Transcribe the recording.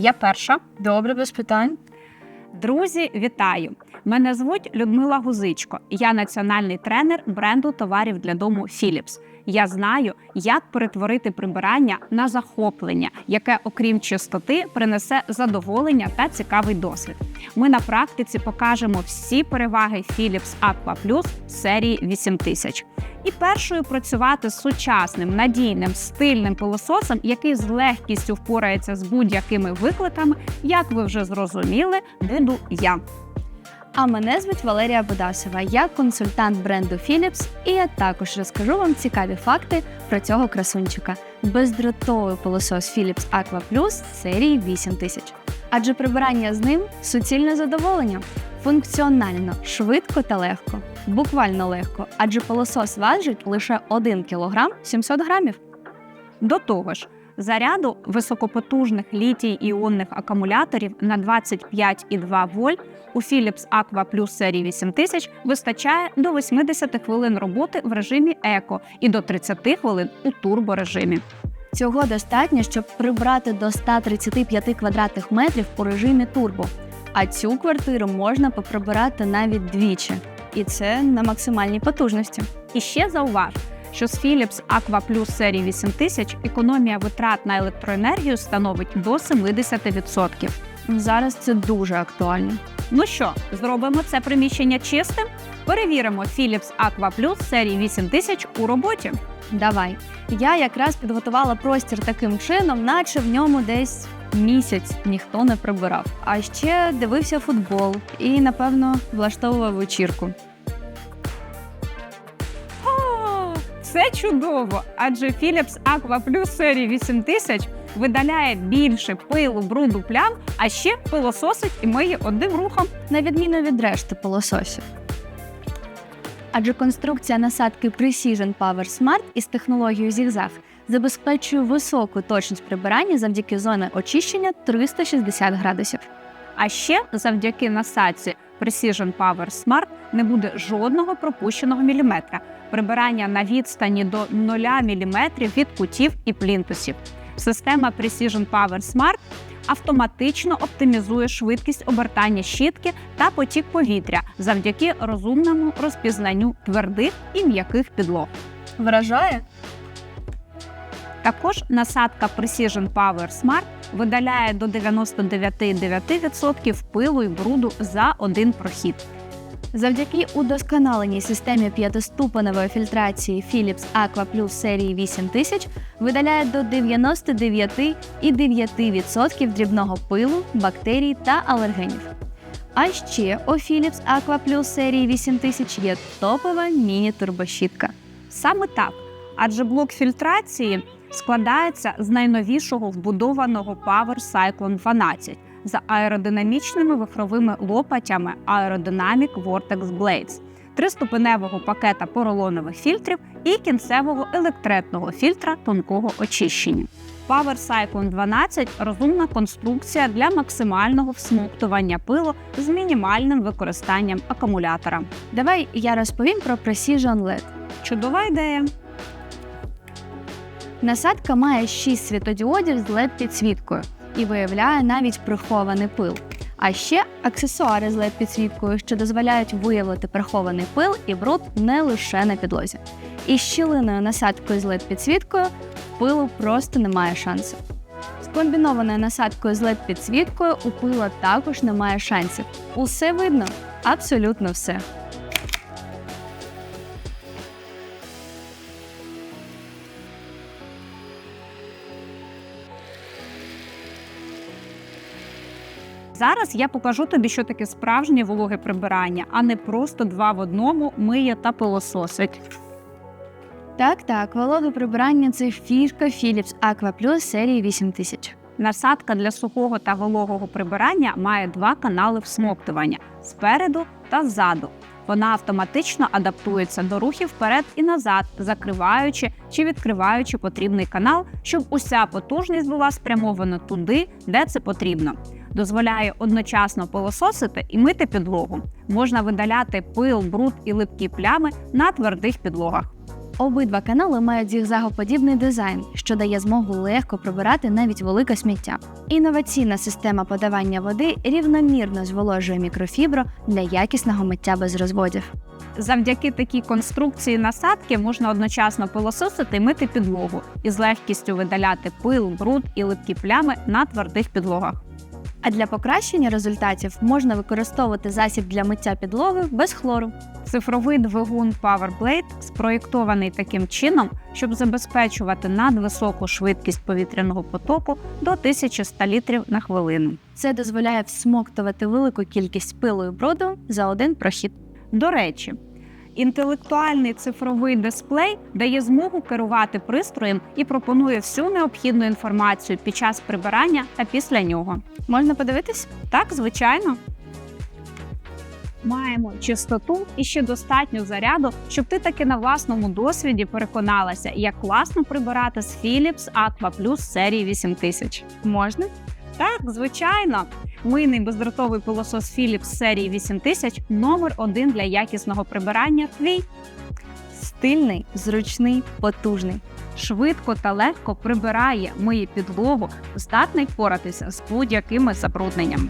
Я перша. Добре, без питань. Друзі, вітаю! Мене звуть Людмила Гузичко. Я національний тренер бренду товарів для дому Philips. Я знаю, як перетворити прибирання на захоплення, яке, окрім чистоти, принесе задоволення та цікавий досвід. Ми на практиці покажемо всі переваги Philips Aqua Plus серії 8000. І першою працювати з сучасним, надійним, стильним пилососом, який з легкістю впорається з будь-якими викликами, як ви вже зрозуміли, буду я. А мене звуть Валерія Бодасова. Я консультант бренду Philips, і я також розкажу вам цікаві факти про цього красунчика. Бездротовий пилосос Philips Aqua Plus серії 8000. Адже прибирання з ним суцільне задоволення. Функціонально, швидко та легко. Буквально легко, адже пилосос важить лише 1 кг 700 грамів. До того ж, заряду високопотужних літій-іонних акумуляторів на 25,2 вольт у Philips Aqua Plus серії 8000 вистачає до 80 хвилин роботи в режимі еко і до 30 хвилин у турборежимі. Цього достатньо, щоб прибрати до 135 квадратних метрів у режимі турбо. А цю квартиру можна поприбирати навіть двічі. І це на максимальній потужності. І ще зауваж, що з Philips Aqua Plus серії 8000 економія витрат на електроенергію становить до 70%. Зараз це дуже актуально. Ну що, зробимо це приміщення чистим? Перевіримо Philips Aqua Plus серії 8000 у роботі. Давай. Я якраз підготувала простір таким чином, наче в ньому десь місяць ніхто не прибирав. А ще дивився футбол і, напевно, влаштовував вечірку. Це чудово! Адже Philips Aqua Plus серії 8000 видаляє більше пилу, бруду, плям, а ще пилососить і миє одним рухом. на відміну від решти пилососів. Адже конструкція насадки Precision Power Smart із технологією ZigZag забезпечує високу точність прибирання завдяки зоні очищення 360 градусів. А ще завдяки насадці Precision Power Smart не буде жодного пропущеного міліметра. Прибирання на відстані до 0 мм від кутів і плінтусів. Система Precision Power Smart автоматично оптимізує швидкість обертання щітки та потік повітря завдяки розумному розпізнанню твердих і м'яких підлог. Вражає? Також насадка Precision Power Smart видаляє до 99,9% пилу і бруду за один прохід. Завдяки удосконаленій системі п'ятиступеневої фільтрації Philips Aqua Plus серії 8000 видаляє до 99,9% дрібного пилу, бактерій та алергенів. А ще у Philips Aqua Plus серії 8000 є топова міні-турбощітка. Саме так, адже блок фільтрації складається з найновішого вбудованого Power Cyclone 12 з аеродинамічними вихровими лопатями Aerodynamic Vortex Blades, триступеневого пакета поролонових фільтрів і кінцевого електретного фільтра тонкого очищення. Power Cyclone 12 розумна конструкція для максимального всмоктування пилу з мінімальним використанням акумулятора. Давай я розповім про Precision LED. Чудова ідея! Насадка має 6 світодіодів з led підсвіткою і виявляє навіть прихований пил. А ще аксесуари з led підсвіткою, що дозволяють виявити прихований пил і бруд не лише на підлозі. І щілиною насадкою з led підсвіткою пилу просто немає шансу. З комбінованою насадкою з led підсвіткою у пила також немає шансів. Усе видно, абсолютно все. Зараз я покажу тобі, що таке справжнє вологе прибирання, а не просто два в одному миє та пилососить. Так, так, вологе прибирання це фішка Philips Aqua Plus серії 8000. Насадка для сухого та вологого прибирання має два канали всмоктування спереду та ззаду. Вона автоматично адаптується до рухів вперед і назад, закриваючи чи відкриваючи потрібний канал, щоб уся потужність була спрямована туди, де це потрібно. Дозволяє одночасно пилососити і мити підлогу. Можна видаляти пил, бруд і липкі плями на твердих підлогах. Обидва канали мають зігзагоподібний дизайн, що дає змогу легко прибирати навіть велике сміття. Інноваційна система подавання води рівномірно зволожує мікрофібру для якісного миття без розводів. Завдяки такій конструкції насадки можна одночасно пилососити і мити підлогу і з легкістю видаляти пил, бруд і липкі плями на твердих підлогах. А для покращення результатів можна використовувати засіб для миття підлоги без хлору. Цифровий двигун PowerBlade спроєктований таким чином, щоб забезпечувати надвисоку швидкість повітряного потоку до 1100 літрів на хвилину. Це дозволяє всмоктувати велику кількість пилу і бруду за один прохід. До речі, інтелектуальний цифровий дисплей дає змогу керувати пристроєм і пропонує всю необхідну інформацію під час прибирання та після нього. Можна подивитись? Так, звичайно. Маємо чистоту і ще достатньо заряду, щоб ти таки на власному досвіді переконалася, як класно прибирати з Philips Aqua Plus серії 8000. Можна. Так, звичайно. Мийний бездротовий пилосос Philips серії 8000 номер один для якісного прибирання твій. Стильний, зручний, потужний. Швидко та легко прибирає, миє підлогу, здатний впоратися з будь-якими забрудненнями.